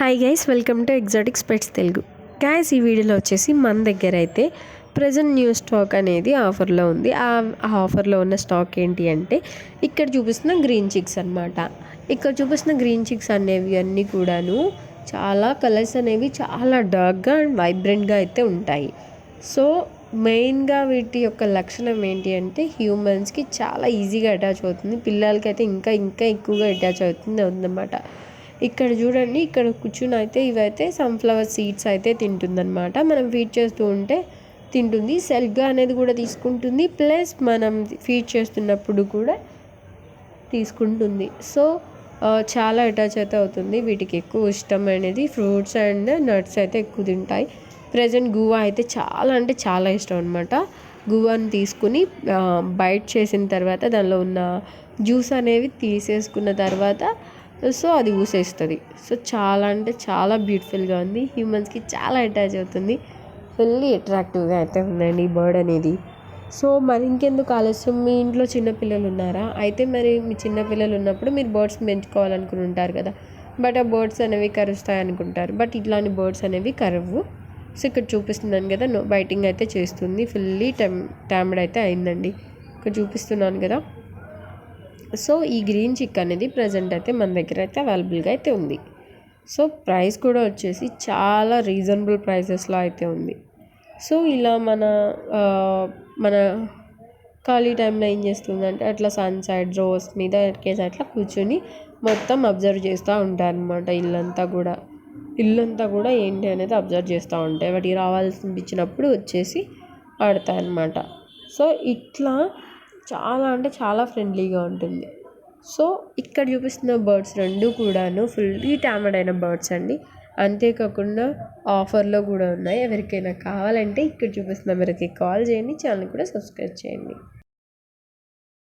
Hi guys welcome to exotic pets Telugu guys ఈ వీడియోలో వచ్చేసి మన దగ్గర అయితే ప్రజెంట్ న్యూ స్టాక్ అనేది ఆఫర్లో ఉంది. ఆ ఆఫర్లో ఉన్న స్టాక్ ఏంటి అంటే ఇక్కడ చూపిస్తున్న గ్రీన్ చిక్స్ అనమాట ఇక్కడ చూపిస్తున్న గ్రీన్ చిక్స్ అనేవి అన్నీ కూడాను చాలా కలర్స్ అనేవి చాలా డార్క్గా అండ్ వైబ్రెంట్గా అయితే ఉంటాయి. సో మెయిన్గా వీటి యొక్క లక్షణం ఏంటి అంటే హ్యూమన్స్కి చాలా ఈజీగా అటాచ్ అవుతుంది. పిల్లలకి అయితే ఇంకా ఇంకా ఎక్కువగా అటాచ్ అవుతుంది ఉందన్నమాట ఇక్కడ చూడండి ఇక్కడ కూర్చుని అయితే ఇవైతే సన్ఫ్లవర్ సీడ్స్ అయితే తింటుందన్నమాట. మనం ఫీడ్ చేస్తూ ఉంటే తింటుంది. సెల్ఫ్గా అనేది కూడా తీసుకుంటుంది. ప్లస్ మనం ఫీడ్ చేస్తున్నప్పుడు కూడా తీసుకుంటుంది. సో చాలా అటాచ్ అయితే అవుతుంది. వీటికి ఎక్కువ ఇష్టం అనేది ఫ్రూట్స్ అండ్ నట్స్ అయితే ఎక్కువ తింటాయి. ప్రజెంట్ గువా అయితే చాలా అంటే చాలా ఇష్టం అనమాట గువాని తీసుకుని బైట్ చేసిన తర్వాత దానిలో ఉన్న జ్యూస్ అనేవి తీసేసుకున్న తర్వాత సో అది ఊసేస్తుంది. సో చాలా అంటే చాలా బ్యూటిఫుల్గా ఉంది. హ్యూమన్స్కి చాలా అటాచ్ అవుతుంది. ఫుల్లీ అట్రాక్టివ్గా అయితే ఉందండి ఈ బర్డ్ అనేది. సో మరి ఇంకెందుకు ఆలస్యం? మీ ఇంట్లో చిన్నపిల్లలు ఉన్నారా? అయితే మరి మీ చిన్నపిల్లలు ఉన్నప్పుడు మీరు బర్డ్స్ పెంచుకోవాలనుకుని ఉంటారు కదా. బట్ ఆ బర్డ్స్ అనేవి కరుస్తాయి అనుకుంటారు. బట్ ఇట్లాంటి బర్డ్స్ అనేవి కరవు. సో ఇక్కడ చూపిస్తున్నాను కదా నో బైటింగ్ అయితే చేస్తుంది. ఫుల్లీ టెమ్ ట్యామ్డ్ అయితే అయిందండి. ఇక్కడ చూపిస్తున్నాను కదా. సో ఈ గ్రీన్ చిక్ అనేది ప్రజెంట్ అయితే మన దగ్గర అయితే అవైలబుల్గా అయితే ఉంది. సో ప్రైస్ కూడా వచ్చేసి చాలా రీజనబుల్ ప్రైసెస్లో అయితే ఉంది. సో ఇలా మన మన ఖాళీ టైంలో ఏం చేస్తుందంటే అట్లా సన్ సైడ్ రోస్ మీద ఎక్కేసి అట్లా కూర్చొని మొత్తం అబ్జర్వ్ చేస్తూ ఉంటారనమాట ఇల్లంతా కూడా. ఇల్లంతా కూడా ఏంటి అనేది అబ్జర్వ్ చేస్తూ ఉంటాయి. వాటికి రావాల్సినిపించినప్పుడు వచ్చేసి ఆడతాయి అన్నమాట సో ఇట్లా చాలా అంటే చాలా ఫ్రెండ్లీగా ఉంటుంది. సో ఇక్కడ చూపిస్తున్న బర్డ్స్ రెండు కూడాను ఫుల్లీ టామర్డ్ అయిన బర్డ్స్ అండి. అంతేకాకుండా ఆఫర్లో కూడా ఉన్నాయి. ఎవరికైనా కావాలంటే ఇక్కడ చూపిస్తున్న మేరకి కాల్ చేయండి. ఛానల్ కూడా సబ్స్క్రైబ్ చేయండి.